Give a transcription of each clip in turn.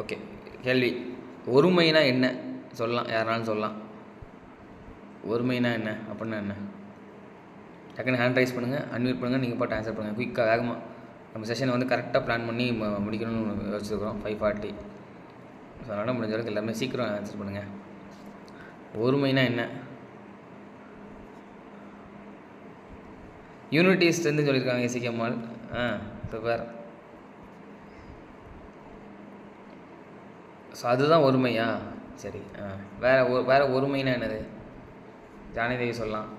Okay கேள்வி. ஒருமைனா என்ன? சொல்லலாம் யாருனாலும் சொல்லலாம். ஒருமைனா என்ன? அப்படின்னா என்ன? டக்குன்னு ஹேண்ட் ரைஸ் பண்ணுங்கள் அன்மியூட் பண்ணுங்கள் நீங்கள் பாட்டு ஆன்சர் பண்ணுங்கள் குயிக்காக வேகமாக நம்ம செஷனை வந்து கரெக்டாக பிளான் பண்ணி முடிக்கணும்னு யோசிச்சிருக்கிறோம். ஃபைவ் ஃபார்ட்டி ஸோ அதனால் முடிஞ்ச அளவுக்கு எல்லாமே சீக்கிரம் ஆன்சர் பண்ணுங்கள் ஒருமைனா என்ன? யூனிட்டி சொல்லியிருக்காங்க எசிகே ஆ சூப்பர் ஸோ அதுதான் ஒருமையா? சரி ஆ. வேற ஒ வேற ஒருமைனா என்னது? ஜானதேவி சொல்லலாம்.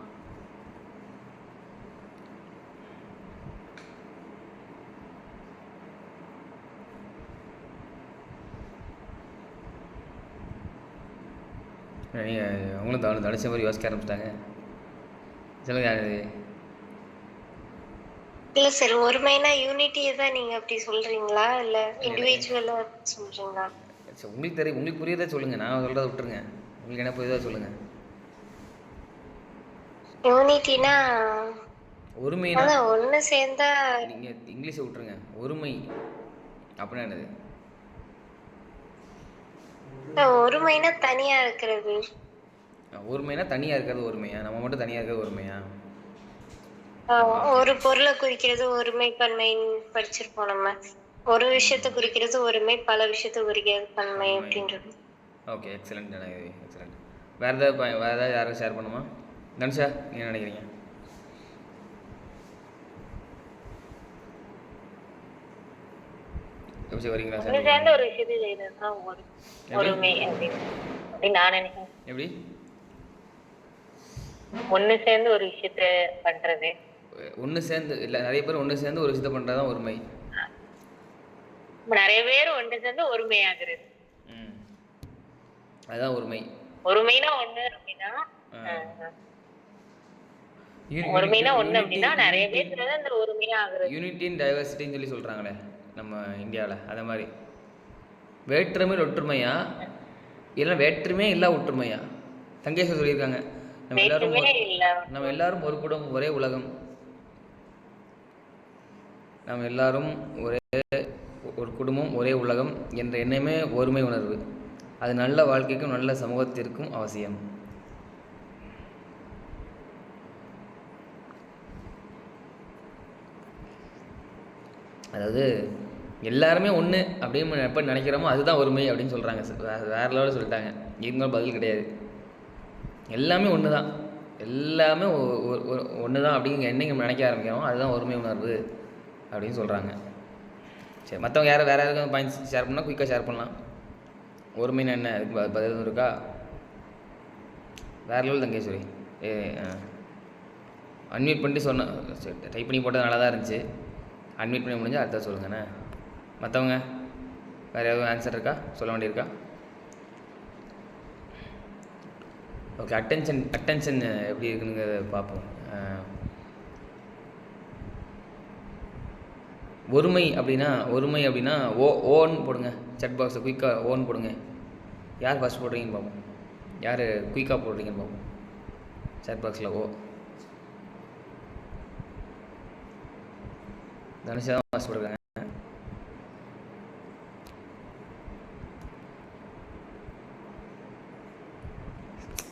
நீங்கள் அவங்களும் தனு தனுஷ மாதிரி யோசிக்க ஆரம்பிச்சிட்டாங்க. சொல்லுங்க ஜானதேவி இல்ல சார் ஒருமைனா யூனிட்டியை தான் நீங்க அப்படி சொல்றீங்களா? இல்ல இண்டிவிஜுவலா சொல்றீங்களா? சரி உங்களுக்கு தெரியும் உங்களுக்கு புரியுறதா சொல்லுங்கள் நான் சொல்கிறத விட்டுருங்க. உங்களுக்கு என்ன புரியுதா சொல்லுங்கள் யூனிட்டினா ஒருமைனா? ஒண்ணு சேர்ந்தா நீங்கள் இங்கிலீஷை விட்டுருங்க. ஒருமை. அப்படின்னா என்னது? ஒருமைனா தனியா இருக்கிறது. ஒருமைனா தனியாக இருக்கிறது ஒருமையா? நம்ம மட்டும் தனியாக இருக்கிறது ஒருமையா? ஒரு பொருளை குறிக்கிறது ஒருமை பன்மைன்னு படிச்சிருப்போம் நம்ம. ஒரு விஷயத்தை குறிக்கிறது ஒருமை பல விஷயத்தை குறிக்கிறது பன்மை அப்படின்றது. ஓகே எக்ஸலண்ட் ஜனகி எக்ஸலண்ட் வேறு ஏதாவது வேறு ஏதாவது யாரும் ஷேர் பண்ணுமா? தனுஷா நீங்க என்ன நினைக்கிறீங்க? எப்படி வரீங்களா? சார் சேர்ந்த ஒரு விஷயத்தை நான் நினைக்கிறேன். எப்படி? ஒண்ணு சேர்ந்து ஒரு விஷயத்த பண்றது. ஒன்று சேர்ந்து இல்லை நிறைய பேர் ஒன்று சேர்ந்து ஒரு விஷயத்தை பண்ணுறது தான் ஒருமை. நிறைய பேர் ஒன்று சேர்ந்து ஒருமையாகிறது. ம். அதுதான் ஒருமை. ஒருமைனா ஒண்ணு அப்படின்னா ஒருமைனா ஒண்ணு அப்படின்னா நிறைய பேர் அந்த ஒருமையா ஆகுறது யூனிட்டி டைவர்சிட்டின்னு சொல்லி சொல்கிறாங்களே நம்ம இந்தியாவில் அதை மாதிரி. வேற்றுமையில் ஒற்றுமையா? இல்லை வேற்றுமையே இல்லா ஒற்றுமையா? தங்கேஸ்வர் சொல்லியிருக்காங்க நம்ம எல்லாரும் நம்ம எல்லாரும் ஒரு குடும்பம் ஒரே உலகம். நம்ம எல்லாரும் ஒரே ஒரு குடும்பம் ஒரே உலகம் என்ற எண்ணமே ஒருமை உணர்வு. அது நல்ல வாழ்க்கைக்கும் நல்ல சமூகத்திற்கும் அவசியம். அதாவது எல்லாருமே ஒன்று அப்படின்னு எப்போ நினைக்கிறோமோ அதுதான் ஒருமை அப்படின்னு சொல்கிறாங்க வேற லெவலில் சொல்லிட்டாங்க. இருந்தாலும் பதில் கிடையாது. எல்லாமே ஒன்று தான் எல்லாமே ஒன்று தான் அப்படிங்கிற என்னைக்கு நினைக்க ஆரம்பிக்கிறோம் அதுதான் ஒருமை உணர்வு அப்படின்னு சொல்கிறாங்க சரி மற்றவங்க யாரும் வேறு யாருக்கும் பாயிண்ட்ஸ் ஷேர் பண்ணால் குயிக்காக ஷேர் பண்ணலாம். ஒரு மீன் என்ன? அதுக்கு ப- பதில் எதுவும் இருக்கா? வேறு லெவல் தங்கேஸ்வரி ஏ அன்மியூட் பண்ணிட்டு சொன்ன சரி டைப் பண்ணி போட்டது நல்லா தான் இருந்துச்சு. அன்மியூட் பண்ணி முடிஞ்சால் அடுத்த சொல்லுங்கண்ணே மற்றவங்க வேறு எதுவும் ஆன்சர் இருக்கா? சொல்ல வேண்டியிருக்கா? ஓகே அட்டென்ஷன் அட்டென்ஷன் எப்படி இருக்குங்கிறத பார்ப்போம். ஒருமை அப்படின்னா ஒருமை அப்படின்னா ஓ ஓன்னு போடுங்க. செட் பாக்ஸில் குயிக்காக ஓன்னு போடுங்க. யார் ஃபஸ்ட் போடுறீங்கன்னு பார்ப்போம் யார் குயிக்காக போடுறீங்கன்னு பார்ப்போம் செட் பாக்ஸில் ஓ. தனுஷா தான் ஃபஸ்ட் போடுறாங்க.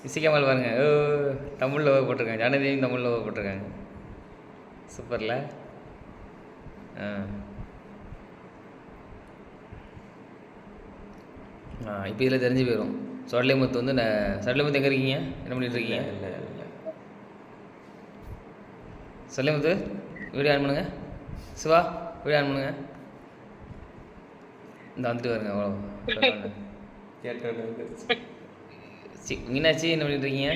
இசிக்காமல் பாருங்க. ஓ தமிழில் போட்டிருக்காங்க. ஜானதேவியும் தமிழில் போட்டிருக்காங்க. சூப்பரில் இப்போ இதில் தெரிஞ்சு போயிடும் சொடலைமுத்து வந்து சொடலைமுத்து எங்கே இருக்கீங்க? என்ன பண்ணிட்டு இருக்கீங்க? இல்லை இல்லை சொடலைமுத்து வீடியோ ஆன் பண்ணுங்க. சிவா வீடியோ ஆன் பண்ணுங்க. இந்த வந்துட்டு வருங்க அவ்வளோ மீனாட்சி என்ன பண்ணிட்டு இருக்கீங்க?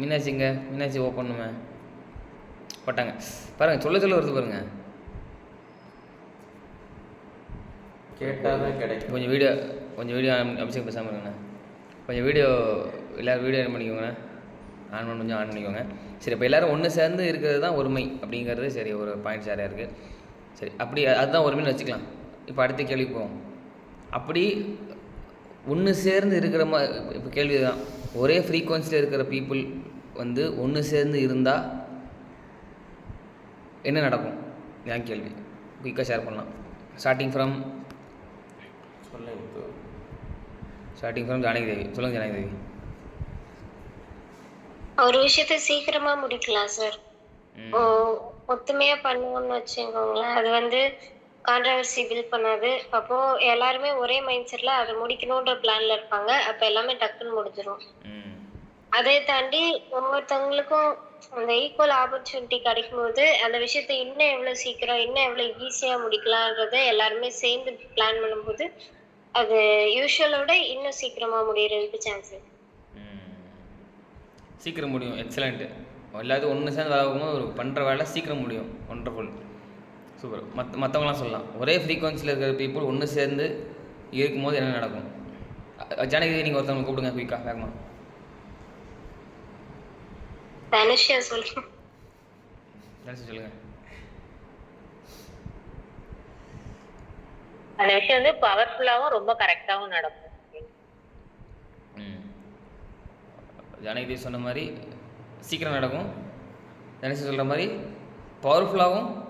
மீனாட்சிங்க மீனாட்சி ஓப்பன் பண்ணுமே. போட்டாங்க. பாருங்க சொல்ல சொல்ல வருது பாருங்க. கேட்டால் தான் கிடைக்கும். கொஞ்சம் வீடியோ கொஞ்சம் வீடியோ அபிஷேக் பேசாமல் இருங்கண்ணா கொஞ்சம் வீடியோ எல்லோரும் வீடியோ ஆன் பண்ணிக்கோங்க. ஆன் பண்ண கொஞ்சம் ஆன் பண்ணிக்கோங்க. சரி இப்போ எல்லோரும் ஒன்று சேர்ந்து இருக்கிறது தான் ஒருமை அப்படிங்கிறது சரி ஒரு பாயிண்ட் ஷேராக இருக்குது சரி அப்படி அதுதான் ஒருமைன்னு வச்சுக்கலாம். இப்போ அடுத்த கேள்வி போவோம். அப்படி ஒன்று சேர்ந்து இருக்கிற மா இப்போ கேள்வி தான் ஒரே ஃப்ரீக்குவன்சியில் இருக்கிற பீப்புள் வந்து ஒன்று சேர்ந்து இருந்தால் என்ன நடக்கும்? என் கேள்வி. குயிக்காக ஷேர் பண்ணலாம். ஸ்டார்டிங் ஃப்ரம் சொல்லுங்க. ஸ்டார்டிங் ஃப்ரம் ஜானகி தேவி சொல்லுங்கள் ஜானகி தேவி ஒரு விஷயத்த சீக்கிரமா முடிக்கலாம் சார். ஒத்துமையா பண்ணுவோம்னு வச்சுக்கோங்களேன். அது வந்து கான்ட்ரவர்சி பில்ட் பண்ணாது. அப்போ எல்லாருமே ஒரே மைண்ட் செட்ல அதை முடிக்கணுன்ற பிளான்ல இருப்பாங்க. அப்ப எல்லாமே டக்குன்னு முடிஞ்சிரும். ம். அதை தாண்டி ஒவ்வொருத்தவங்களுக்கும் அந்த ஈக்குவல் ஆப்பர்ச்சுனிட்டி கிடைக்கும்போது அந்த விஷயத்த இன்னும் எவ்வளோ சீக்கிரம் இன்னும் எவ்வளோ ஈஸியாக முடிக்கலான்றத எல்லாருமே சேர்ந்து பிளான் பண்ணும்போது அது யூஸ்வலோட இன்னும் சீக்கிரமாக முடியறதுக்கு சான்ஸ் இருக்கு சீக்கிரம் முடியும். எக்ஸலண்ட்டு எல்லாத்தையும் ஒன்று சேர்ந்து வேலை ஒரு பண்ணுற வேலை சீக்கிரம் முடியும். ஒண்டர்ஃபுல் சூப்பர் மற்ற மற்றவங்களாம் சொல்லலாம். ஒரே ஃப்ரீக்வன்சியில் இருக்கிற பீப்புள் ஒன்று சேர்ந்து இருக்கும்போது என்ன நடக்கும்? அ- ஜானகி நீங்கள் ஒருத்தவங்க கூப்பிடுங்க குயிக்காக வேகமாக தனுஷியா சொல்லுங்க நினச்சி சொல்லுங்கள் அந்த விஷயம் வந்து பவர்ஃபுல்லாவும் ரொம்ப கரெக்டாவும் நடக்கும். ம். ஜானகி சொன்ன மாதிரி சீக்கிரம் நடக்கும். தனுஷ் சொல்கிற மாதிரி பவர்ஃபுல்லாகவும்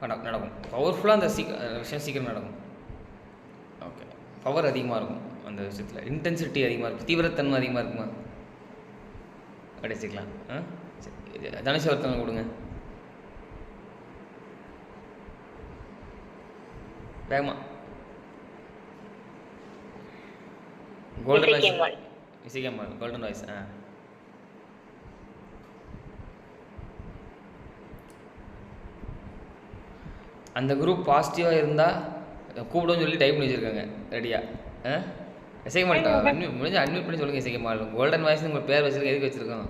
நட- நடக்கும். பவர்ஃபுல்லாக அந்த சீக்க அந்த விஷயம் சீக்கிரம் நடக்கும். ஓகே பவர் அதிகமாக இருக்கும் அந்த விஷயத்தில். இன்டென்சிட்டி அதிகமாக இருக்கும். தீவிரத்தன்மை அதிகமாக இருக்குமா? அப்படி வச்சுக்கலாம் ஆ? சரி தனுஷ் ஒருத்தவங்க கொடுங்க. வேகமா. Golden voice. இசைக்கேமாள் கோல்டன் வாய்ஸ் ஆ. அந்த குரூப் பாசிட்டிவாக இருந்தால் கூப்பிடுன்னு சொல்லி டைப் பண்ணி வச்சுருக்காங்க ரெடியாக ஆ? இசைக்கமால் அட்மிட் முடிஞ்சு அட்மிட் பண்ணி சொல்லுங்கள் இசைக்கமால் கோல்டன் வாய்ஸ் உங்கள் பேர் வச்சுருக்க எதுக்கு வச்சுருக்கோம்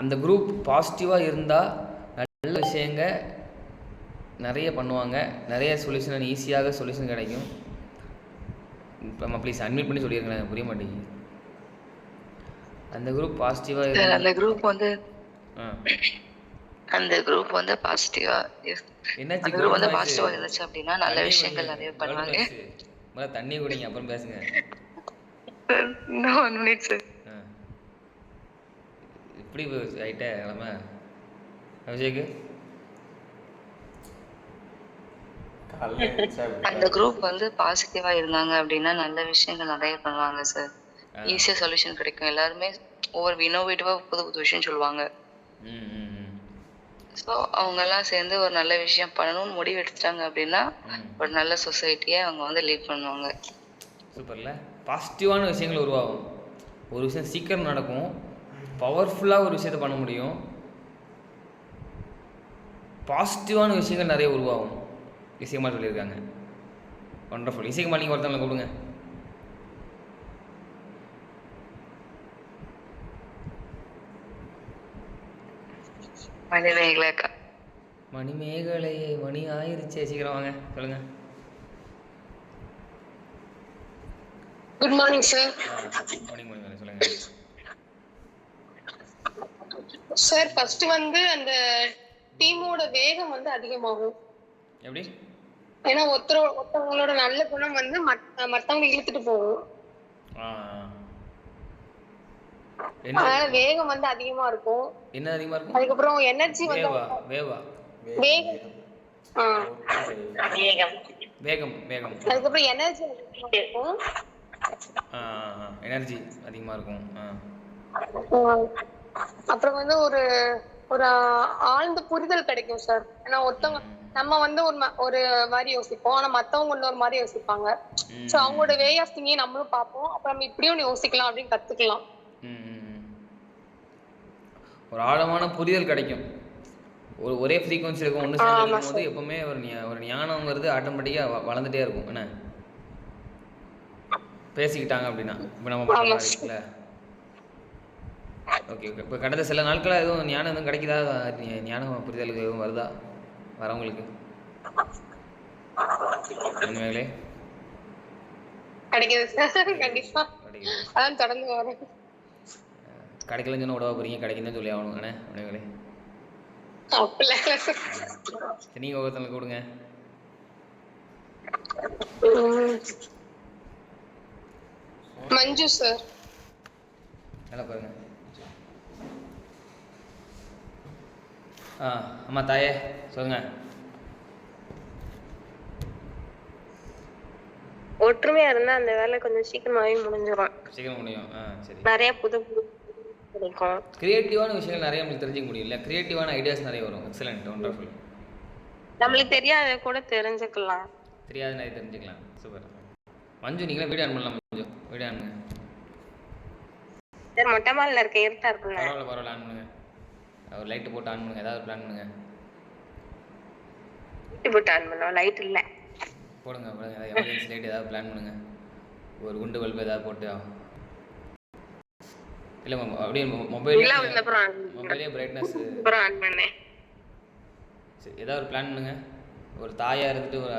அந்த குரூப் பாசிட்டிவாக இருந்தால் நல்ல விஷயங்க நிறைய பண்ணுவாங்க. நிறைய சொல்யூஷன் ஈஸியாக சொல்யூஷன் கிடைக்கும். இப்போ ப்ளீஸ் அட்மிட் பண்ணி சொல்லியிருக்கேன் புரிய மாட்டேங்குது. அந்த குரூப் பாசிட்டிவாக அந்த குரூப் வந்து அந்த குரூப் வந்து பாசிட்டிவா என்னாச்சு அந்த குரூப் வந்து? பாசிட்டிவா இருந்துச்சு அப்படின்னா நல்ல விஷயங்கள். நிறைய பண்ணுவாங்க. முதல்ல தண்ணி குடிங்க அப்புறம் பேசுங்க. ஒன் மினிட் சார் இப்படி ஆயிட்ட கிளம்ப அபிஷேக். காலைல எழுந்திரிச்சா இப்படி அந்த குரூப் வந்து பாசிட்டிவா இருந்தாங்க அப்படின்னா நல்ல விஷயங்கள் நிறைய பண்ணுவாங்க சார். ஈஸியா சொல்யூஷன் கிடைக்கும். எல்லாருமே ஒவ்வொரு இனோவேட்டிவா புது புது விஷயம் சொல்லுவாங்க. ஸோ அவங்க எல்லாம் சேர்ந்து ஒரு நல்ல விஷயம் பண்ணணும்னு முடிவு எடுத்துட்டாங்க அப்படின்னா. ஒரு நல்ல சொசைட்டியை அவங்க வந்து லீட் பண்ணுவாங்க. சூப்பர்ல பாசிட்டிவான விஷயங்கள் உருவாகும். ஒரு விஷயம் சீக்கிரம் நடக்கும். பவர்ஃபுல்லாக ஒரு விஷயத்தை பண்ண முடியும். பாசிட்டிவான விஷயங்கள் நிறைய உருவாகும். இசையமாக சொல்லியிருக்காங்க. ஒண்டர்ஃபுல் இசைக்குமா நீங்கள் ஒருத்தவங்களை கொடுங்க மனிதர்களேக்கா மணி மேகலையே மணி ஆயிருச்சே சீக்கிரம் வாங்க சொல்லுங்க. குட் மார்னிங் சார் சொல்லுங்க. சார் ஃபர்ஸ்ட் வந்து அந்த டீமோட வேகம் வந்து அதிகமாகும். எப்படி? ஏன்னா ஒருத்தர் ஒருத்தவங்களோட நல்ல குணம் வந்து மத்- மத்தவங்க இழுத்துட்டு போகும் ஆ ஆ. என்ன அதனால வேகம் வந்து அதிகமா இருக்கும். என்ன அதிகமாக இருக்கும்? அதுக்கப்புறம் எனர்ஜி வந்து வேவா வேவா. வேகம். ஆ. வேகம். வேகம் வேகம். அதுக்கப்புறம் எனர்ஜி இருக்கும். எனர்ஜி அதிகமாக இருக்கும். அப்புறம் வந்து ஒரு ஒரு ஆழ்ந்த புரிதல் கிடைக்கும் சார். ஏன்னா ஒருத்தவங்க நம்ம வந்து ஒரு ஒரு மாதிரி யோசிப்போம். ஆனா மத்தவங்க இன்னொரு மாதிரி யோசிப்பாங்க. சோ அவங்களோட வே ஆஃப் திங்கிங் நம்மளும் பார்ப்போம். அப்புறம் நம்ம இப்படியும் யோசிக்கலாம் அப்படின்னு கத்துக்கலாம். ஒரு ஆழமான புரிதல் கிடைக்கும். ஒரு ஒரே ஃப்ரீக்வன்சி இருக்கும் ஒன்று சேர்ந்து எப்பவுமே ஒரு ஒரு ஞானங்கிறது ஆட்டோமேட்டிக்காக வளர்ந்துட்டே இருக்கும். என்ன? பேசிக்கிட்டாங்க அப்படின்னா. இப்போ நம்ம இருக்குல்ல. ஓகே ஓகே இப்போ கடந்த சில நாட்களாக எதுவும் ஞானம் எதுவும் கிடைக்குதா? ஞானம் புரிதலுக்கு எதுவும் வருதா? வரவங்களுக்கு? உண்மைகளே கிடைக்குது சார். கண்டிப்பா. அதான் தொடர்ந்து வரேன் கிடைக்கலன்னு சொன்னால் உடவா போகிறீங்க கிடைக்குன்னு சொல்லி ஆகணும். அண்ணே அப்படிங்களே நீங்கள் ஒவ்வொருத்தங்களுக்கு கொடுங்க. மஞ்சு சார் நல்லா பாருங்க. ஆ ஆமாம் தாயே சொல்லுங்க. ஒற்றுமையா இருந்தா அந்த வேலை கொஞ்சம் சீக்கிரமாவே முடிஞ்சிடும் சீக்கிரம் முடியும். நிறைய புது புது கிடைக்கும் கிரியேட்டிவான விஷயங்கள் நிறைய நம்மளுக்கு தெரிஞ்சுக்க முடியும் இல்லை கிரியேட்டிவான ஐடியாஸ் நிறைய வரும். எக்ஸலண்ட் ஒண்டர்ஃபுல் நம்மளுக்கு தெரியாத கூட தெரிஞ்சுக்கலாம். தெரியாத நிறைய தெரிஞ்சுக்கலாம். சூப்பர் மஞ்சு நீங்களே வீடியோ ஆன் பண்ணலாம் மஞ்சு. வீடியோ ஆன் பண்ணுங்க சார் மொட்டை மாலில் இருக்க இருட்டா இருக்குல்ல? பரவாயில்ல பரவாயில்ல ஆன் பண்ணுங்க ஒரு லைட்டு போட்டு ஆன் பண்ணுங்க ஏதாவது பிளான் பண்ணுங்க. வீட்டு போட்டு ஆன் பண்ணோம் லைட் இல்ல. போடுங்க போடுங்க. ஏதாவது எமர்ஜென்சி லைட் ஏதாவது பிளான் பண்ணுங்க. ஒரு குண்டு பல்பு ஏதாவது போட்டு இல்லை அப்படியே மொபைல். மொபைலே பிரைட்னஸ் அப்புறம் ஆன் பண்ணேன் சரி ஏதாவது ஒரு பிளான் பண்ணுங்க. ஒரு தாயாக இருந்துட்டு ஒரு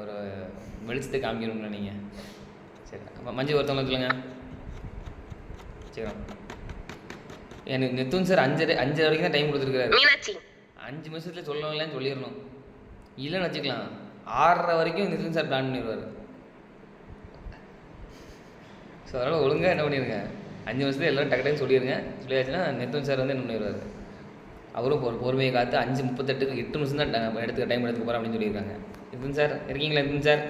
ஒரு வெளிச்சத்தை காமிக்கணும்ல நீங்கள் சரி மஞ்சள் ஒருத்தவங்க சொல்லுங்க. சரி எனக்கு நித்துன் சார் அஞ்சரை அஞ்சரை வரைக்கும் தான் டைம் கொடுத்துருக்காரு அஞ்சு நிமிஷத்தில் சொல்லணும்லன்னு சொல்லிடணும். இல்லைன்னு வச்சுக்கலாம். ஆறரை வரைக்கும் நிதின் சார் பிளான் பண்ணிடுவார். ஸோ அதனால் ஒழுங்காக என்ன பண்ணிடுங்க. அஞ்சு நிமிஷத்துல எல்லோரும் டக்கு டக்குன்னு சொல்லிடுங்க சொல்லியாச்சுன்னா நிதின் சார் வந்து என்ன பண்ணிடுவார்? அவரும் ஒரு பொறுமையை காத்து அஞ்சு முப்பத்தெட்டுக்கு எட்டு நிமிஷம் தான் ட- எடுத்துக்க டைம் எடுத்துக்க போகிறேன் அப்படின்னு சொல்லியிருக்காங்க. நிதின் சார் இருக்கீங்களா Nitin sir?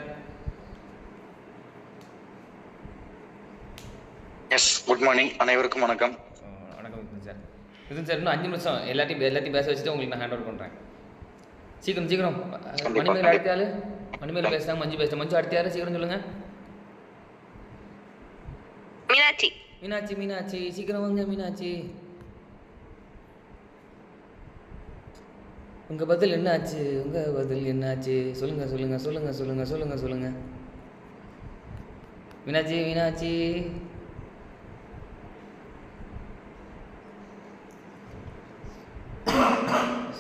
Yes good morning அனைவருக்கும் வணக்கம். வணக்கம் நிதின் சார். நிதின் சார் இன்னும் அஞ்சு நிமிஷம். எல்லாத்தையும் எல்லாத்தையும் பேச வச்சுட்டு உங்களுக்கு நான் ஹேண்ட் ஓவர் பண்ணுறேன் சீக்கிரம். சீக்கிரம் மணிமேல் அடுத்த ஆள்? மணிமேல் பேசுகிறாங்க மஞ்சு பேசுகிறேன் மஞ்சு அடுத்த யாரு? சீக்கிரம் சொல்லுங்கள் மீனாட்சி. மீனாட்சி மீனாட்சி சீக்கிரம் வாங்க மீனாட்சி. உங்க பதில் என்னாச்சு? உங்க பதில் என்னாச்சு? சொல்லுங்க சொல்லுங்க சொல்லுங்க சொல்லுங்க சொல்லுங்க சொல்லுங்க. மீனாட்சி மீனாட்சி.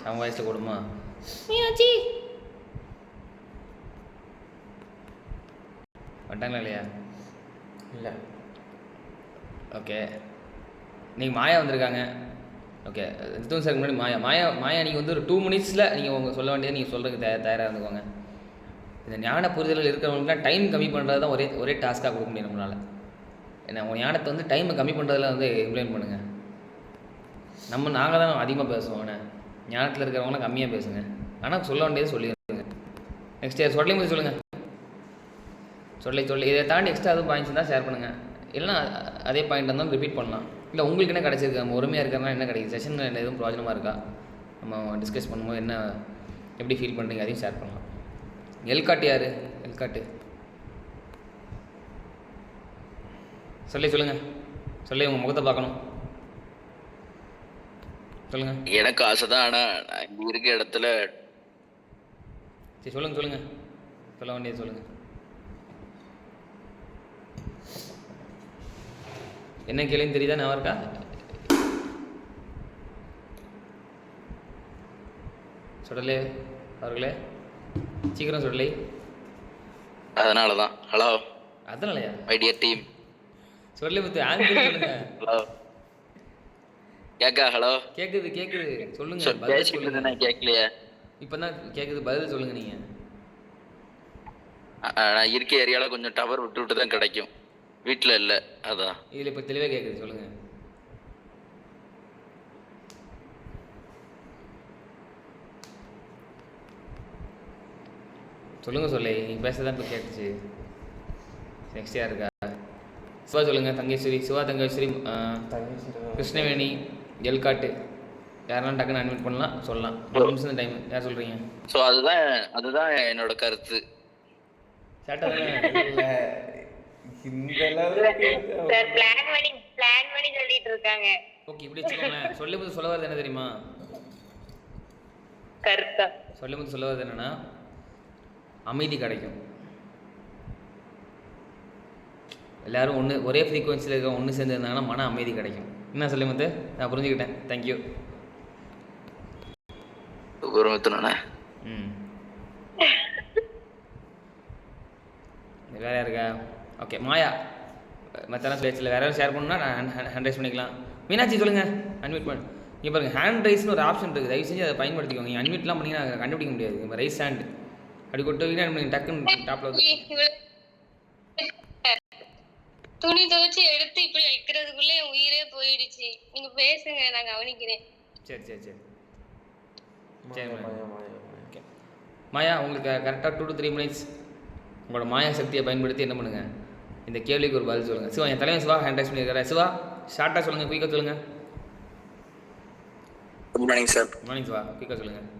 சம வயசுல கொடுமா. மீனாட்சி! வந்துட்டாங்களா இல்லையா? இல்லை. ஓகே நீங்கள் மாயா வந்திருக்காங்க. ஓகே ரித்துவன் சார் முன்னாடி மாயா. மாயா மாயா நீங்கள் வந்து ஒரு டூ மினிட்ஸில் நீங்கள் உங்கள் சொல்ல வேண்டியது நீங்கள் சொல்கிறதுக்கு தயார் தயாராக இருந்துக்கோங்க. இந்த ஞான புரிதல்கள் இருக்கிறவங்களுக்குலாம் டைம் கம்மி பண்ணுறது தான் ஒரே ஒரே டாஸ்க்காக கொடுக்க முடியும் நம்மளால். ஏன்னா உங்கள் ஞானத்தை வந்து டைமை கம்மி பண்ணுறதுல வந்து இம்ப்ளைன் பண்ணுங்கள் நம்ம நாங்கள் தான் அதிகமாக பேசுவோம் ஆனால் ஞானத்தில் இருக்கிறவங்களாம் கம்மியாக பேசுங்க. ஆனால் சொல்ல வேண்டியது சொல்லிடுங்க நெக்ஸ்ட் இயர் சொல்லி முடிச்சு சொல்லுங்கள் சொல்லி சொல்லி. இதை தாண்டி எக்ஸ்ட்ரா எதுவும் பாயிண்ட்ஸ் தான் ஷேர் பண்ணுங்கள் இல்லைனா அ- அதே பாயிண்ட் இருந்தாலும் ரிப்பீட் பண்ணலாம். இல்லை உங்களுக்கு என்ன கிடைச்சிருக்கு? நம்ம ஒருமையாக இருக்கிறனா என்ன கிடைக்குது? செஷன் எதுவும் ப்ரோஜனமாக இருக்கா? நம்ம டிஸ்கஸ் பண்ணும்போது என்ன எப்படி ஃபீல் பண்ணுறீங்க அதையும் ஷேர் பண்ணலாம். எல்காட்டு யார்? எல்காட்டு சொல்லி சொல்லுங்கள் சொல்லி உங்கள் முகத்தை பார்க்கணும். சொல்லுங்கள் எனக்கு ஆசைதான் ஆனா நான் இங்க இருக்க இடத்துல சரி சொல்லுங்கள் சொல்லுங்கள் சொல்ல வேண்டியது சொல்லுங்கள் என்ன கேள்வின்னு தெரியுதா? ஞாபகம் இருக்கா? சுடலே அவர்களே. சீக்கிரம் சுடலை. அதனாலதான். ஹலோ அதனாலயா? மை டியர் டீம் சுடலை பற்றி ஆன்சர் சொல்லுங்க. ஹலோ கேக்கா ஹலோ கேட்குது கேட்குது சொல்லுங்க சொல் பதில் சொல்லுங்க. இருந்தேன் கேட்கலையே. இப்போ தான் கேட்குது பதில் சொல்லுங்க அ, நான் இருக்க ஏரியால கொஞ்சம் டவர் விட்டு விட்டு தான் கிடைக்கும். வீட்ல இல்ல அதான் இதில் இப்போ தெளிவாக கேட்குது சொல்லுங்கள் சொல்லுங்கள் சொல்லி நீங்கள் பேசுறதான் இப்போ கேட்டுச்சு. நெக்ஸ்ட் யார் இருக்கா? சிவா சொல்லுங்கள் தங்கேஸ்வரி. சிவா தங்கேஸ்வரி கிருஷ்ணவேணி எல்காட்டு. யாரெல்லாம் டக்குன்னு அட்மிட் பண்ணலாம் சொல்லலாம். ஒரு நிமிஷம் டைம் யார் சொல்கிறீங்க ஸோ அதுதான் அதுதான் என்னோட கருத்து. சேட்டா தானே இல்லை இந்த அளவுக்கு சார் பிளான் பண்ணி பிளான் பண்ணி சொல்லிட்டு இருக்காங்க. ஓகே இப்படி வச்சுக்கோங்களேன். சொல்லும் போது சொல்ல வரது என்ன தெரியுமா? கருத்தா? சொல்லும் போது சொல்ல வரது என்னன்னா அமைதி கிடைக்கும். எல்லாரும் ஒன்று ஒரே ஃப்ரீக்குவன்சியில் இருக்க ஒன்று சேர்ந்து இருந்தாங்கன்னா மன அமைதி கிடைக்கும். என்ன சொல்லும் போது நான் புரிஞ்சுக்கிட்டேன். தேங்க்யூ குருமித்தனே ம். வேற யார் இருக்கா? ஓகே மாயா. மற்ற பேச்சில் வேற யாரும் ஷேர் பண்ணணும்னா நான் ஹேண்ட் ரைஸ் பண்ணிக்கலாம். மீனாட்சி சொல்லுங்கள் அன்மியூட் பண்ணு. இங்கே பாருங்க ஹேண்ட் ரைஸ்னு ஒரு ஆப்ஷன் இருக்குது தயவு செஞ்சு அதை பயன்படுத்திக்கோங்க. நீங்கள் அன்மியூட்லாம் பண்ணிங்கன்னா கண்டுபிடிக்க முடியாது. இப்போ ரைஸ் ஹேண்ட் அப்படி கொட்டு நீங்கள் டக்குன்னு டாப்பில் வந்து துணி துவைச்சு எடுத்து இப்படி வைக்கிறதுக்குள்ள என் உயிரே போயிடுச்சு. நீங்க பேசுங்க நான் கவனிக்கிறேன். சரி சரி சரி. மாயா சரி, மாயா. உங்களுக்கு கரெக்டாக டூ டு த்ரீ மினிட்ஸ் உங்களோட மாயா சக்தியை பயன்படுத்தி என்ன பண்ணுங்கள் இந்த கேள்விக்கு ஒரு பதில் சொல்லுங்கள் சிவா என் தலைவன் சிவா ஹேண்ட் ரைஸ் பண்ணியிருக்காரு. சிவா ஷார்ட்டாக சொல்லுங்கள் குயிக்காக சொல்லுங்கள் good morning sir morning Siva. குயிக்காக சொல்லுங்கள்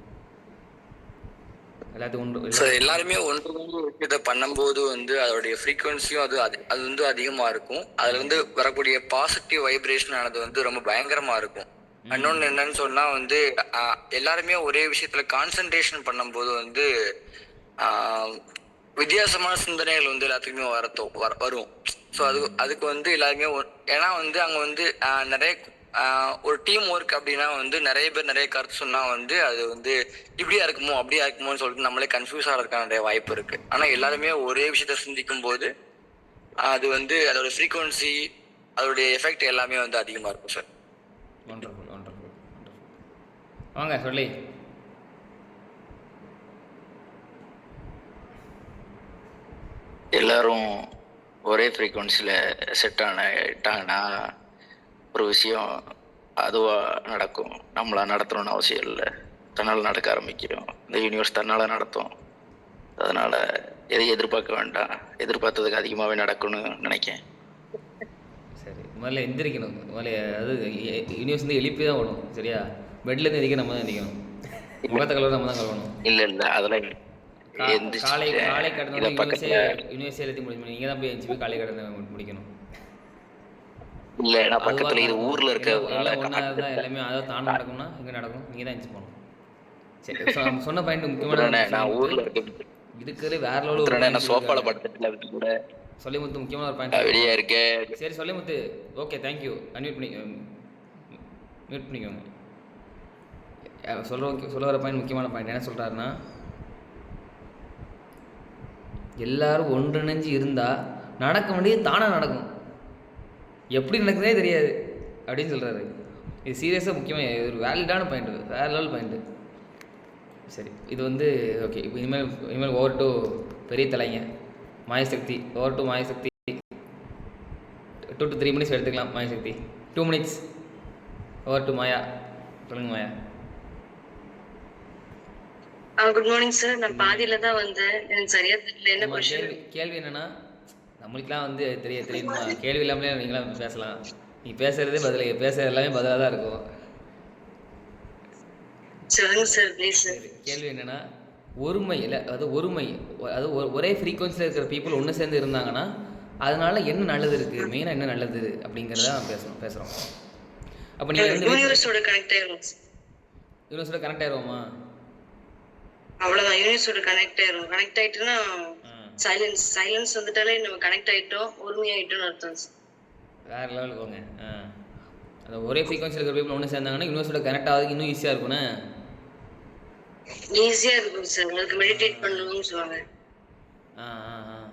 எல்லாத்தையும் எல்லாருமே ஒன்று விஷயத்தை பண்ணும்போது வந்து அதோடைய ஃப்ரீக்குவன்சியும் அது அது வந்து அதிகமாக இருக்கும். அதுல இருந்து வரக்கூடிய பாசிட்டிவ் வைப்ரேஷன் ஆனது வந்து ரொம்ப பயங்கரமா இருக்கும். இன்னொன்று என்னன்னு சொன்னா வந்து எல்லாருமே ஒரே விஷயத்துல கான்சென்ட்ரேஷன் பண்ணும்போது வந்து வித்தியாசமான சிந்தனைகள் வந்து எல்லாத்துக்குமே வரத்தோ வர வரும். ஸோ அது அதுக்கு வந்து எல்லாருமே ஒரு- ஏன்னா வந்து அங்கே வந்து நிறைய ஒரு டீம் ஒர்க் அப்படின்னா வந்து நிறைய பேர் நிறைய கருத்து சொன்னால் வந்து அது வந்து இப்படியா இருக்குமோ அப்படியா இருக்குமோன்னு சொல்லிட்டு நம்மளே கன்ஃபியூஸ் ஆகிறதுக்கான நிறைய வாய்ப்பு இருக்குது ஆனால் எல்லாருமே ஒரே விஷயத்த சிந்திக்கும் போது அது வந்து அதோட ஃப்ரீக்குவன்சி அதோடைய எஃபெக்ட் எல்லாமே வந்து அதிகமாக இருக்கும் சார் ஒண்டர்ஃபுல் வாங்க சொல்லி. எல்லாரும் ஒரே ஃப்ரீக்குவன்சியில் செட் ஆனாங்கன்னா ஒரு விஷயம் அதுவாக நடக்கும். நம்மளா நடத்தணும்னு அவசியம் இல்லை. தன்னால் நடக்க ஆரம்பிக்கிறோம். இந்த யூனிவர்ஸ் தன்னால் நடத்தும். அதனால் எதையும் எதிர்பார்க்க வேண்டாம். எதிர்பார்த்ததுக்கு அதிகமாகவே நடக்கும்னு நினைக்கிறேன். சரி. முதல்ல எந்திரிக்கணும். முதல்ல அது யூனிவர்ஸ் வந்து எழுப்பி தான் விடும் சரியா? பெட்லேருந்து எந்திரிக்க நம்ம தான் எந்திரிக்கணும். முகத்தை கழுவ நம்ம தான் கழுவணும். இல்லை இல்லை. அதெல்லாம் காலை காலை கடந்த யூனிவர்ஸே எழுதி முடியும் நீங்கள் தான் போய் காலை கடந்த முடிக்கணும். இல்லை நான் பக்கத்தில் இது அதுவா ஊரில் இருக்க எல்லாம் அதாவது தானே நடக்கும்னா இங்கே நடக்கும். நீங்கள் தான் போகணும். சரி சொன்ன பாயிண்ட் முக்கியமான நான் ஊரில் இருக்க வேற point நான் சோஃபால சொல்லிருக்காங்க. படுத்துட்டு அதுக்கு கூட. சொல்லி முத்து முக்கியமான ஒரு பாயிண்ட் வெளியே சரி சொல்லி Muthu. Okay thank you unmute பண்ணி மியூட் பண்ணிக்கோங்க. அஹ் சொல்ற சொல்ல வர பாயிண்ட் முக்கியமான பாயிண்ட் என்ன சொல்கிறாருன்னா எல்லாரும் ஒன்றிணைஞ்சு இருந்தால் நடக்க வேண்டியது தானாக நடக்கும். எப்படி நடக்குதுனே தெரியாது அப்படின்னு சொல்கிறாரு இது சீரியஸாக முக்கியமாக ஒரு வேலிடான பாயிண்ட் வேற லெவல் பாயிண்ட்டு சரி இது வந்து ஓகே இப்போ இனிமேல் இனிமேல் ஓவர் டு பெரிய தலைங்க. Mayasakthi over to Mayasakthi. Two to three minutes எடுத்துக்கலாம் Mayasakthi. Two minutes over to Maya. சொல்லுங்கள் மாயா. குட் மார்னிங் சார் நான் பாதியில தான் வந்தேன். எனக்கு சரியா தெரியல. என்ன கொஸ்டின் கேள்வி என்னன்னா நம்மளுக்குலாம் வந்து தெரிய தெரியுமா? கேள்வி இல்லாமலே நீங்களாம் பேசலாம். நீ பேசுறதே பதில் பேசுறது எல்லாமே பதிலாக தான் இருக்கும். சொல்லுங்க சார் ப்ளீஸ் சார் கேள்வி என்னன்னா ஒருமை இல்லை அது ஒருமை அது ஒரே ஃப்ரீக்வன்சியில் இருக்கிற பீப்புள் ஒன்று சேர்ந்து இருந்தாங்கன்னா அதனால என்ன நல்லது இருக்குது மெயினாக என்ன நல்லது அப்படிங்கிறத பேசணும் பேசுகிறோம் அப்போ நீங்கள் யூனிவர்ஸோட கனெக்ட் ஆயிரும் யூனிவர்ஸோட கனெக்ட் ஆயிடுவோமா அவ்வளவுதான். யூனிவர்ஸோட கனெக்ட் ஆயிரும். கனெக்ட் ஆயிட்டுன்னா சைலன்ஸ் சைலன்ஸ் வந்துட்டாலே நம்ம கனெக்ட் ஆயிட்டோம் ஒருமையாயிட்டோம்னு அர்த்தம். வேறு லெவலுக்கு போங்க. அந்த ஒரே ஃப்ரீக்வன்சியில் இருக்கிற பீப்புள் ஒன்று சேர்ந்தாங்கன்னா யூனிவர்ஸோட கனெக்ட் ஆகுது இன்னும் ஈஸியாக இருக்கும்ண்ணே ஈஸியா இருக்கும் சார் உங்களுக்கு மெடிடேட் பண்ணணும்னு சொல்லுவாங்க. ஆ ஆ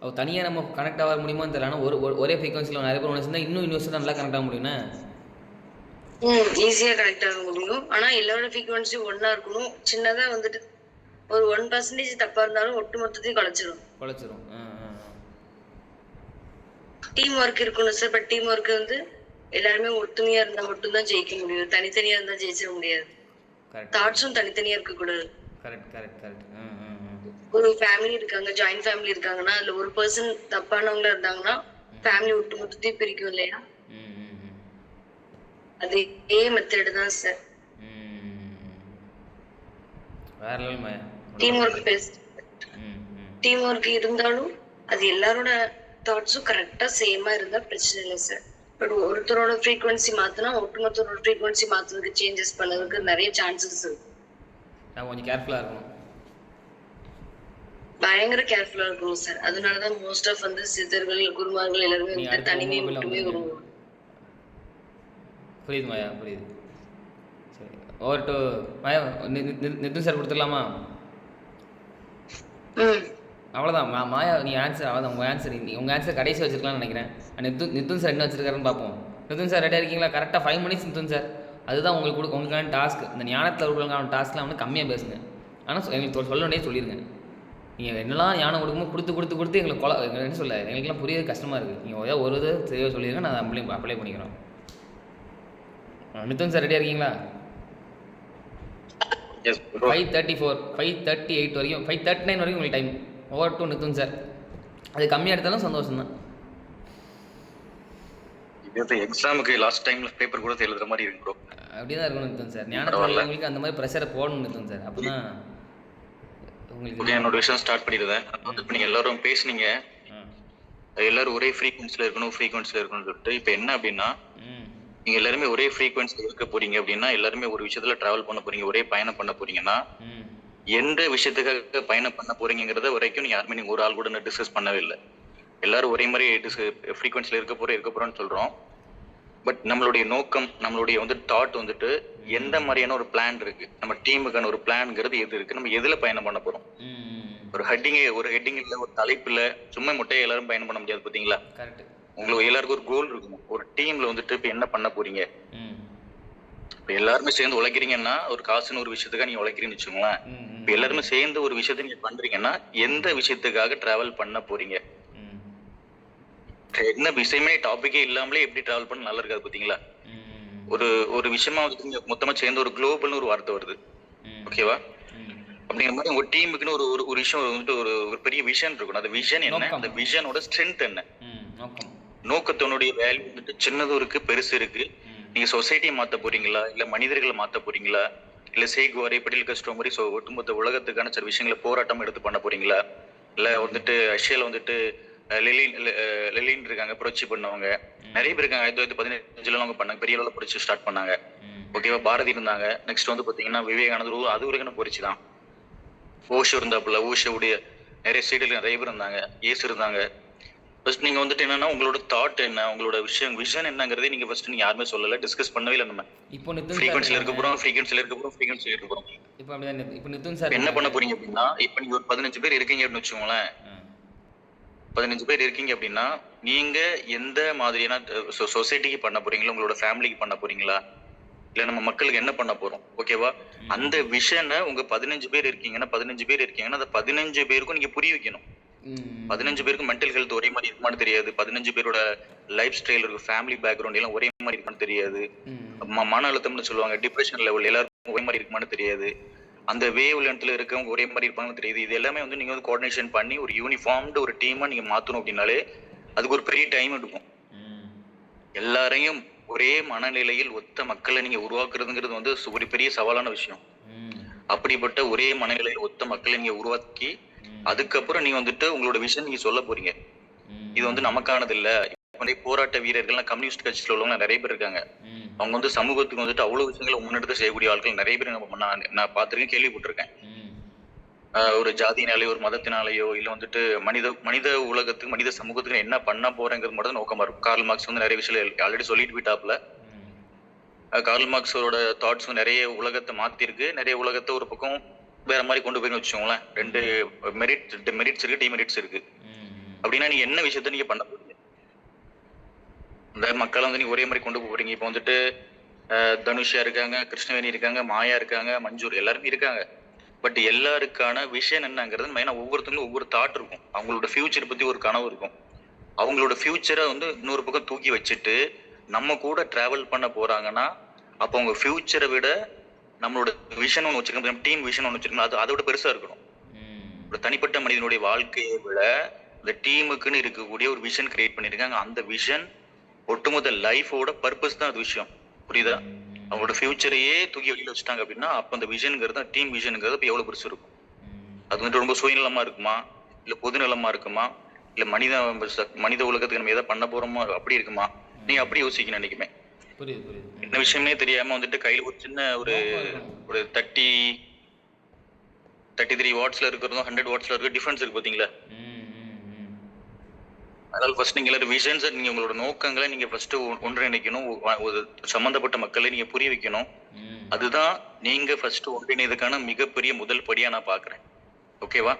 அவ தனியாக நம்ம கனெக்ட் ஆக முடியுமான்னு தெரியல. ஆனால் ஒரு ஒரு- ஃப்ரீக்வன்சியில் நிறைய பேர் ஒன்று சேர்ந்தா இன்னும் யூனிவர்ஸோட நல்லா கனெக்ட் ஆக முடியும்ண்ணே ம் ஈஸியா கனெக்ட் ஆக முடியும். ஆனா எல்லாரோட ஃப்ரீக்வன்சி ஒண்ணா இருக்கணும். சின்னதா வந்துட்டு ஒரு ஒன் பர்சன்டேஜ் தப்பா இருந்தாலும் ஒட்டு மொத்தத்தையும் குலைச்சிரும். ஆ டீம் ஒர்க் இருக்கணும் சார் பட் டீம் ஒர்க் வந்து எல்லாருமே ஒத்துமையா இருந்தா மட்டும்தான் ஜெயிக்க முடியும். தனித்தனியா இருந்தா ஜெயிச்சிட முடியாது. தாட்ஸும் தனித்தனியா இருக்க கூடாது. கரெக்ட் கரெக்ட் கரெக்ட் ஒரு ஃபேமிலி இருக்காங்க ஜாயிண்ட் ஃபேமிலி இருக்காங்கன்னா அதுல ஒரு பர்சன் தப்பானவங்களா இருந்தாங்கன்னா ஃபேமிலி ஒட்டு மொத்தத்தையும் பிரிக்கும் இல்லையா? அதே மெத்தட் தான் சார் வேற level team work best team work இருந்தாலும் அது எல்லாரோட தாட்ஸும் கரெக்டா சேமா இருந்தா பிரச்சனை இல்லை சார் பட் ஒருத்தரோட ஃப்ரீக்வன்சி மாத்தினா ஒட்டுமொத்தரோட ஃப்ரீக்வன்சி மாத்துறதுக்கு சேஞ்சஸ் பண்ணதுக்கு நிறைய சான்சஸ் இருக்கு. நான் கொஞ்சம் கேர்ஃபுல்லாக இருக்கணும். பயங்கர கேர்ஃபுல்லா இருக்கணும் சார் அதனாலதான் மோஸ்ட் ஆஃப் வந்து சித்தர்கள் குருமார்கள் எல்லாருமே வந்து தனிமை மட்டுமே விரும்புவாங்க புரியுது மாயா புரியுது. சரி. Over to Maya Nitin sir கொடுத்துடலாமா? அவ்வளோதான் மா மாயா நீ ஆன்சர் அவ்வளோதான் உங்கள் ஆன்சர் நீ உங்கள் ஆன்சர் கடைசி வச்சிருக்கலாம்னு நினைக்கிறேன். நித்துன் நித்துன் சார் என்ன வச்சிருக்காருன்னு பார்ப்போம். நித்துன் சார் ரெடியாக இருக்கீங்களா? கரெக்டாக ஃபைவ் மினிட்ஸ் நித்துன் சார் அதுதான் உங்களுக்கு கொடுக்க உங்களுக்கான டாஸ்க் இந்த ஞானத்தில் உங்களுக்கான டாஸ்க்லாம் வந்து கம்மியாக பேசுங்க. ஆனால் எங்களுக்கு சொல் சொல்ல வேண்டியது சொல்லிடுங்க நீங்கள் என்னெல்லாம் ஞானம் கொடுக்குமோ கொடுத்து கொடுத்து கொடுத்து எங்களுக்கு கொலை என்ன சொல்ல எங்களுக்குலாம் புரிய கஷ்டமாக இருக்குது நீங்கள் ஏதோ ஒரு இது தெளிவாக சொல்லிடுங்க நான் அப்ளை அப்ளை பண்ணிக்கிறோம். நித்துன் சார் ரெடியாக இருக்கீங்களா? Five thirty four five thirty eight வரைக்கும் ஃபைவ் தேர்ட்டி நைன் வரைக்கும் உங்களுக்கு time over to Nitin sir அது கம்மியாக எடுத்தாலும் சந்தோஷம் தான் இது எக்ஸாமுக்கு லாஸ்ட் டைம்ல பேப்பர் கூட எழுதுற மாதிரி இருக்கு ப்ரோ அப்படி தான் இருக்கணும் நித்துன் சார் ஞானத்தில். உள்ளவங்களுக்கு அந்த மாதிரி ப்ரெஷரை போடணும் நித்துன் சார் அப்போ தான் ஓகே உங்களுக்கு என்னோட விஷயம் ஸ்டார்ட் பண்ணிடுறேன். வந்து இப்போ நீங்க எல்லாரும் பேசுனீங்க. எல்லாரும் ஒரே ஃப்ரீக்வன்சில இருக்கணும் ஃப்ரீக்வன்சில இருக்கணும்னு சொல்லிட்டு இப்போ என்ன அப்படின்னா நீங்க எல்லாருமே ஒரே ஃப்ரீக்வன்சில இருக்க போறீங்க அப்படின்னா எல்லாருமே ஒரு விஷயத்துல டிராவல் பண்ண போறீங்க ஒரே பயணம் பண்ண போறீங்கன்னா எந்த விஷயத்துக்காக பயணம் பண்ண போறீங்கிறத வரைக்கும் நீங்க யாருமே நீங்க ஒரு ஆள் கூட டிஸ்கஸ் பண்ணவே இல்லை. எல்லாரும் ஒரே மாதிரி ஃப்ரீக்வன்சில இருக்க போறோம் இருக்க போறோம்னு சொல்றோம். பட் நம்மளுடைய நோக்கம் நம்மளுடைய வந்து தாட் வந்துட்டு எந்த மாதிரியான ஒரு பிளான் இருக்கு? நம்ம டீமுக்கான ஒரு பிளான்ங்கிறது எது இருக்கு? நம்ம எதுல பயணம் பண்ண போறோம்? ஒரு ஹெட்டிங் ஒரு ஹெட்டிங் இல்ல ஒரு தலைப்புல சும்மா முட்டையை எல்லாரும் பயணம் பண்ண முடியாது பாத்தீங்களா? கரெக்ட் உங்களுக்கு எல்லாருக்கும் ஒரு கோல் இருக்கும் ஒரு டீம்ல வந்துட்டு இப்ப என்ன பண்ண போறீங்க? இப்ப எல்லாருமே சேர்ந்து உழைக்கிறீங்கன்னா ஒரு காசுன்னு ஒரு விஷயத்துக்காக நீங்க உழைக்கிறீங்கன்னு வச்சுக்கோங்களேன். இப்ப எல்லாருமே சேர்ந்து ஒரு விஷயத்தை நீங்க பண்றீங்கன்னா எந்த விஷயத்துக்காக டிராவல் பண்ண போறீங்க? என்ன விஷயமே டாபிக்கே இல்லாமலே எப்படி டிராவல் பண்ண நல்லா இருக்காது பாத்தீங்களா? ஒரு ஒரு விஷயமா வந்துட்டு நீங்க மொத்தமா சேர்ந்து ஒரு குளோபல்னு ஒரு வார்த்தை வருது. ஓகேவா? அப்படிங்கிற மாதிரி உங்க டீமுக்குன்னு ஒரு ஒரு விஷயம் வந்துட்டு ஒரு ஒரு பெரிய விஷன் இருக்கணும். அந்த விஷன் என்ன. அந்த விஷனோட ஸ்ட்ரென்த் என்ன? நோக்கத்தினுடைய வேல்யூ வந்துட்டு சின்னதும் இருக்கு பெருசு இருக்கு. நீங்க சொசைட்டியை மாத்த போறீங்களா? இல்ல மனிதர்களை மாத்த போறீங்களா? இல்ல சேகுவாரி படில் கஷ்டம் மாதிரி so ஒட்டுமொத்த உலகத்துக்கான சில விஷயங்களை போராட்டம் எடுத்து பண்ண போறீங்களா? இல்ல வந்துட்டு ரஷ்யால வந்துட்டு லெலின் லெலின் இருக்காங்க புரட்சி பண்ணவங்க. நிறைய பேர் இருக்காங்க ஆயிரத்தி தொள்ளாயிரத்தி பதினஞ்சுல அவங்க பண்ணாங்க பெரிய அளவுல புரட்சி ஸ்டார்ட் பண்ணாங்க. ஓகேவா பாரதி இருந்தாங்க. நெக்ஸ்ட் வந்து பாத்தீங்கன்னா விவேகானந்தர் அது வரைக்கும் புரட்சி தான். ஓஷோ இருந்தாப்புல ஓஷோவுடைய நிறைய சீடர்கள் நிறைய பேர் இருந்தாங்க. ஏசு இருந்தாங்க. ஃபர்ஸ்ட் நீங்க வந்துட்டு என்னன்னா உங்களோட தாட் என்ன உங்களோட விஷயம் விஷன் என்னங்கிறதே நீங்க ஃபர்ஸ்ட் நீங்க யாருமே சொல்லல டிஸ்கஸ் பண்ணவே இல்லை நம்ம. இப்போ நித்துன் ஃப்ரீக்வன்சில இருக்க சார் போறோம் ஃப்ரீக்வன்சில இருக்க போறோம் ஃப்ரீக்வன்சில இருக்க போறோம். இப்போ அப்படிதான் இப்போ நித்துன் சார் என்ன பண்ண போறீங்க அப்படின்னா இப்ப நீங்க ஒரு பதினஞ்சு பேர் இருக்கீங்க அப்படின்னு வச்சுக்கோங்களேன். பதினஞ்சு பேர் இருக்கீங்க அப்படின்னா நீங்க எந்த மாதிரியான சொசைட்டிக்கு பண்ண போறீங்களா உங்களோட ஃபேமிலிக்கு பண்ண போறீங்களா? இல்ல நம்ம மக்களுக்கு என்ன பண்ண போறோம் ஓகேவா அந்த விஷனை உங்க பதினஞ்சு பேர் இருக்கீங்கன்னா பதினஞ்சு பேர் இருக்கீங்கன்னா அந்த பதினஞ்சு பேருக்கும் நீங்க புரிய வைக்கணும். பதினஞ்சு பேருக்கு மென்டல் ஹெல்த் ஒரே மாதிரி இருக்குமான்னு தெரியாது. பதினஞ்சு பேரோட லைஃப் ஸ்டைல் இருக்கு. ஃபேமிலி பேக்ரவுண்ட் எல்லாம் ஒரே மாதிரி இருக்குமான்னு தெரியாது. மன அழுத்தம்னு சொல்லுவாங்க. டிப்ரெஷன் லெவல் எல்லாருக்கும் ஒரே மாதிரி இருக்குமான்னு தெரியாது. அந்த வேவ் லென்த்ல இருக்கவங்க ஒரே மாதிரி இருப்பாங்கன்னு தெரியுது. இது எல்லாமே வந்து நீங்க வந்து கோஆர்டினேஷன் பண்ணி ஒரு யூனிஃபார்ம்டு ஒரு டீமா நீங்க மாத்தணும் அப்படின்னாலே அதுக்கு ஒரு பெரிய டைம் எடுக்கும். எல்லாரையும் ஒரே மனநிலையில் ஒத்த மக்களை நீங்க உருவாக்குறதுங்கிறது வந்து ஒரு பெரிய சவாலான விஷயம். அப்படிப்பட்ட ஒரே மனநிலையில் ஒத்த மக்களை நீங்க உருவாக்கி அதுக்கப்புறம் நீங்க வந்துட்டு உங்களோட விஷன் நீங்க சொல்ல போறீங்க. இது வந்து நமக்கானது இல்ல இப்ப போராட்ட வீரர்கள்லாம் கம்யூனிஸ்ட் கட்சியில் உள்ளவங்க நிறைய பேர் இருக்காங்க. அவங்க வந்து சமூகத்துக்கு வந்துட்டு அவ்வளவு விஷயங்களை முன்னெடுத்து செய்யக்கூடிய ஆட்கள் நிறைய பேர் நான் நான் பார்த்திருக்கேன் கேள்விப்பட்டிருக்கேன். ஒரு ஜாதினாலேயோ ஒரு மதத்தினாலேயோ இல்ல வந்துட்டு மனித மனித உலகத்துக்கு மனித சமூகத்துக்கு என்ன பண்ண போறேங்கிறது மட்டும் நோக்கமா இருக்கும். கார்ல் மார்க்ஸ் வந்து நிறைய விஷயம் ஆல்ரெடி சொல்லிட்டு போயிட்டாப்ல கார்ல் மார்க்ஸோட தாட்ஸும் நிறைய உலகத்தை மாத்திருக்கு. நிறைய உலகத்தை ஒரு பக்கம் வேற மாதிரி கொண்டு போய் வச்சுக்கோங்களேன். ரெண்டு மெரிட் மெரிட்ஸ் இருக்கு டிமெரிட்ஸ் இருக்கு. அப்படின்னா நீங்க என்ன விஷயத்த நீங்க பண்ண போறீங்க? இந்த மக்களை வந்து நீங்க ஒரே மாதிரி கொண்டு போறீங்க. இப்போ வந்துட்டு தனுஷா இருக்காங்க கிருஷ்ணவேணி இருக்காங்க மாயா இருக்காங்க மஞ்சூர் எல்லாருமே இருக்காங்க. பட் எல்லாருக்கான விஷயம் என்னங்கிறது மெயினா ஒவ்வொருத்தங்களும் ஒவ்வொரு தாட் இருக்கும். அவங்களோட ஃபியூச்சர் பத்தி ஒரு கனவு இருக்கும். அவங்களோட ஃபியூச்சரை வந்து இன்னொரு பக்கம் தூக்கி வச்சுட்டு நம்ம கூட டிராவல் பண்ண போறாங்கன்னா அப்போ அவங்க ஃபியூச்சரை விட நம்மளோட விஷன் ஒன்று வச்சிருக்கோம். டீம் விஷன் ஒன்று வச்சிருக்கோம் அது அதோட பெருசா இருக்கணும். ஒரு தனிப்பட்ட மனிதனுடைய வாழ்க்கையை விட இந்த டீமுக்குன்னு இருக்கக்கூடிய ஒரு விஷன் கிரியேட் பண்ணியிருக்காங்க அந்த விஷன் ஒட்டுமொத்த லைஃபோட பர்பஸ் தான் அது விஷயம். புரியுதா? அவங்களோட ஃபியூச்சரையே தூக்கி வெளியில வச்சுட்டாங்க அப்படின்னா அப்ப அந்த விஷனுங்கிறது டீம் விஷனுங்கிறது அப்ப எவ்வளவு பெருசு இருக்கும்? அது வந்துட்டு ரொம்ப சுயநலமா இருக்குமா? இல்ல பொதுநலமா இருக்குமா? இல்ல மனித மனித உலகத்துக்கு நம்ம எதை பண்ண போறோமோ அப்படி இருக்குமா? நீங்க அப்படி யோசிக்கணும் நினைக்குமே புரியுது புரியுது ம். என்ன விஷயமே தெரியாம வந்துட்டு கையில ஒரு சின்ன ஒரு. ஒரு தேர்ட்டி தேர்ட்டி த்ரீ வாட்ஸ்ல இருக்கிறதும் ஹண்ட்ரட் வாட்ஸ்ல இருக்க டிஃபரன்ஸ் இருக்கு பாத்தீங்களா? அதனால ஃபர்ஸ்ட் நீங்க எல்லாரும் விஷன்ஸ் நீங்க உங்களோட நோக்கங்களை நீங்க ஃபர்ஸ்ட் ஒன்றிணைக்கணும். ஒரு சம்பந்தப்பட்ட மக்களை நீங்க புரிய வைக்கணும். அதுதான் நீங்க ஃபர்ஸ்ட் ஒன்றிணைதுக்கான மிகப்பெரிய முதல் படியா நான் பாக்குறேன். ஓகேவா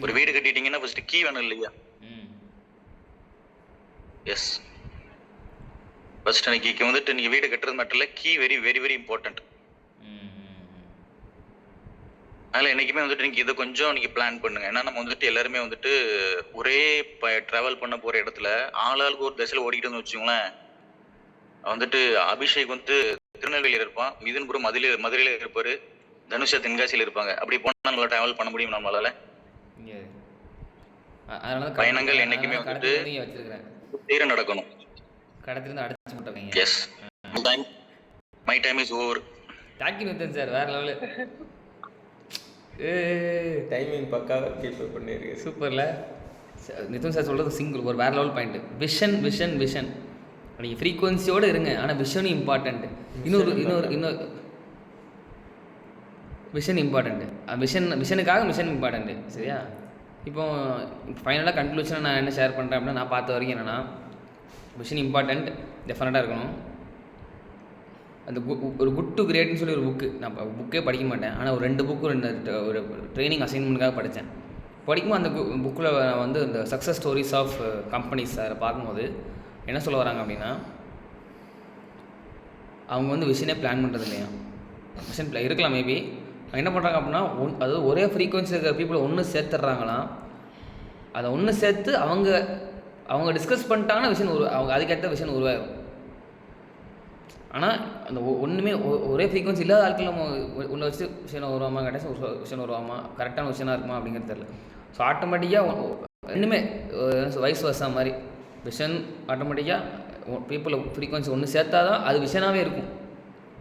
ஒரு. வீடு கட்டிட்டீங்கன்னா ஃபர்ஸ்ட் கீ வேணும் இல்லையா? எஸ் ஃபர்ஸ்ட் இன்னைக்கு வந்துட்டு நீங்க வீடு கட்டுறது மட்டும் இல்ல key very very very important ம் அதனால என்னைக்குமே வந்துட்டு நீங்க இதை கொஞ்சம் நீங்க பிளான் பண்ணுங்க. ஏன்னா நம்ம வந்துட்டு எல்லாருமே வந்துட்டு ஒரே டிராவல் பண்ண போற இடத்துல ஆளாளுக்கு ஒரு திசையில ஓடிக்கிட்டு வந்து வச்சுங்களேன் வந்துட்டு அபிஷேக் வந்து திருநெல்வேலியில இருப்பான். மிதுன்புரம் மதுரை மதுரையில இருப்பாரு. தனுஷா தென்காசியில இருப்பாங்க. அப்படி போனா நம்மளால டிராவல் பண்ண முடியும் நம்மளால? பயணங்கள் என்னைக்குமே அதனால வந்துட்டு- தீர நடக்கணும். கடத்திலிருந்து போட்டுருக்கீங்க. Yes time my time is over தாக்கி நிறுத்தன் சார் வேற லெவலு ஏ டைமிங் பக்காவாக கீப் பண்ணியிருக்கு சூப்பர்ல நிதின் சார் சொல்கிறது சிங்கிள் ஒரு வேற level point vision vision vision நீங்கள் ஃப்ரீக்குவன்சியோடு இருங்க. ஆனால் விஷனும் இம்பார்ட்டண்ட் இன்னொரு இன்னொரு இன்னொரு. விஷன் இம்பார்ட்டண்ட்டு விஷன் விஷனுக்காக மிஷன் இம்பார்ட்டண்ட்டு சரியா? இப்போ ஃபைனலாக கன்க்ளூஷனை நான் என்ன ஷேர் பண்ணுறேன் அப்படின்னா நான் பார்த்த வரைக்கும் என்னென்னா விஷன் இம்பார்ட்டண்ட் டெஃபினட்டாக இருக்கணும். அந்த ஒரு குட் டு கிரேட்னு சொல்லி ஒரு புக்கு நான் புக்கே படிக்க மாட்டேன். ஆனால் ஒரு ரெண்டு புக்கு ரெண்டு ஒரு ட்ரைனிங் அசைன்மெண்ட்டுக்காக படித்தேன் படிக்கும்போது அந்த புக்கில் வந்து இந்த சக்ஸஸ் ஸ்டோரிஸ் ஆஃப் கம்பெனிஸ் அதை பார்க்கும்போது என்ன சொல்ல வராங்க அப்படின்னா அவங்க வந்து விஷனே பிளான் பண்ணுறது இல்லையா? விஷன் பிளான் இருக்கலாம் மேபி என்ன பண்ணுறாங்க அப்படின்னா ஒன் அதாவது ஒரே ஃப்ரீக்குவன்சி இருக்கிற பீப்புளை ஒன்று சேர்த்துட்றாங்களாம். அதை ஒன்று சேர்த்து அவங்க அவங்க டிஸ்கஸ் பண்ணிட்டாங்கன்னா விஷன் உரு அவங்க அதுக்கேற்ற விஷன் உருவாகும் ஆனால் அந்த ஒ- ஒன்றுமே ஒ- ஒரே ஃப்ரீக்வன்சி இல்லாத ஆட்கள் நம்ம ஒன்று வச்சு விஷயம் வருவாமா கடைசி விஷயம் வருவாமா கரெக்டான விஷயமா இருக்குமா அப்படிங்கிறது தெரியல. ஸோ ஆட்டோமேட்டிக்காக ரெண்டுமே வயசு வருஷம் மாதிரி. விஷன் ஆட்டோமேட்டிக்காக பீப்புளை ஃப்ரீக்வன்சி ஒன்று சேர்த்தா தான் அது விஷனாகவே இருக்கும்.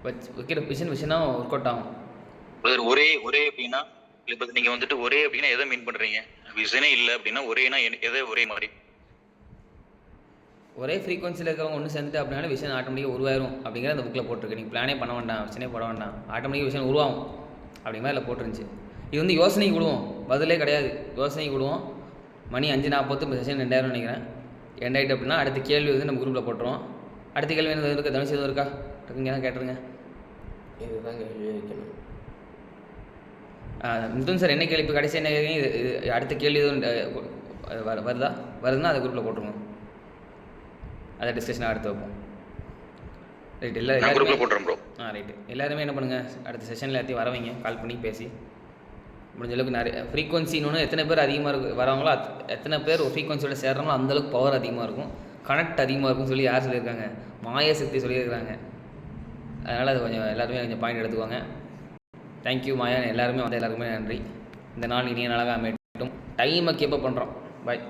வச்சு வைக்கிற விஷன் விஷனாக ஒர்க் அவுட் ஆகும். ஒரே ஒரே அப்படின்னா இப்போ நீங்கள் வந்துட்டு ஒரே அப்படின்னா எதை மீன் பண்ணுறீங்க விஷனே இல்லை அப்படின்னா ஒரேனா எதை ஒரே மாதிரி? ஒரே ஃப்ரீக்வன்சியில் இருக்கிறவங்க ஒன்று சேர்ந்துட்டு அப்படினால விஷயம் ஆட்டோமேட்டிக்காக உருவாயிரும் அப்படிங்கிற அந்த புக்கில் போட்டிருக்கு. நீங்கள் பிளானே பண்ண வேண்டாம் விஷயமே போட வேண்டாம். ஆட்டோமேட்டிக்காக விஷயம் உருவாகும் அப்படிங்கிற மாதிரி அதில் போட்டிருந்துச்சு. இது வந்து யோசனைக்கு விடுவோம். பதிலே கிடையாது. யோசனைக்கு விடுவோம். மணி அஞ்சு நாற்பத்து செஷன் ரெண்டாயிரம் நினைக்கிறேன். ரெண்டாயிட்டு அப்படின்னா அடுத்த கேள்வி வந்து நம்ம குரூப்பில் போட்டுருவோம். அடுத்த கேள்வி எதுவும் இருக்கா தனுஷ் எதுவும் இருக்கா? இருக்குங்க தான் கேட்டுருங்க. இதுதான் கேள்வி வைக்கணும். மிதுன் சார் என்ன கேள்வி? இப்போ கடைசி என்ன கேட்குறீங்க? இது அடுத்த கேள்வி எதுவும் வருதா? வருதுன்னா அதை குரூப்பில் போட்டுருங்க அதை டிஸ்கஷன் அடுத்து வைப்போம். ரைட் எல்லா எல்லாருமே போட்டுறேன் ப்ரோ ஆ ரைட்டு எல்லாருமே என்ன பண்ணுங்கள் அடுத்த செஷனில் எல்லாத்தையும் வர வைங்க. கால் பண்ணி பேசி. முடிஞ்ச அளவுக்கு நிறைய ஃப்ரீக்வன்சி இன்னொன்று எத்தனை பேர் அதிகமாக இருக்கு வராங்களோ அத் எத்தனை பேர் ஒரு ஃப்ரீக்வன்சியோட சேர்றாங்களோ அந்தளவுக்கு பவர் அதிகமாக இருக்கும். கனெக்ட் அதிகமாக இருக்கும்னு சொல்லி யார் சொல்லியிருக்காங்க? மாய சக்தி சொல்லியிருக்காங்க அதனால் அது கொஞ்சம் எல்லாருமே கொஞ்சம் பாயிண்ட் எடுத்துக்கோங்க. Thank you Maya. எல்லாருமே வந்து எல்லாருக்குமே நன்றி. இந்த நாள் இனிய நாளாக அமையட்டும். டைமை கீப்பப் பண்ணுறோம் பாய்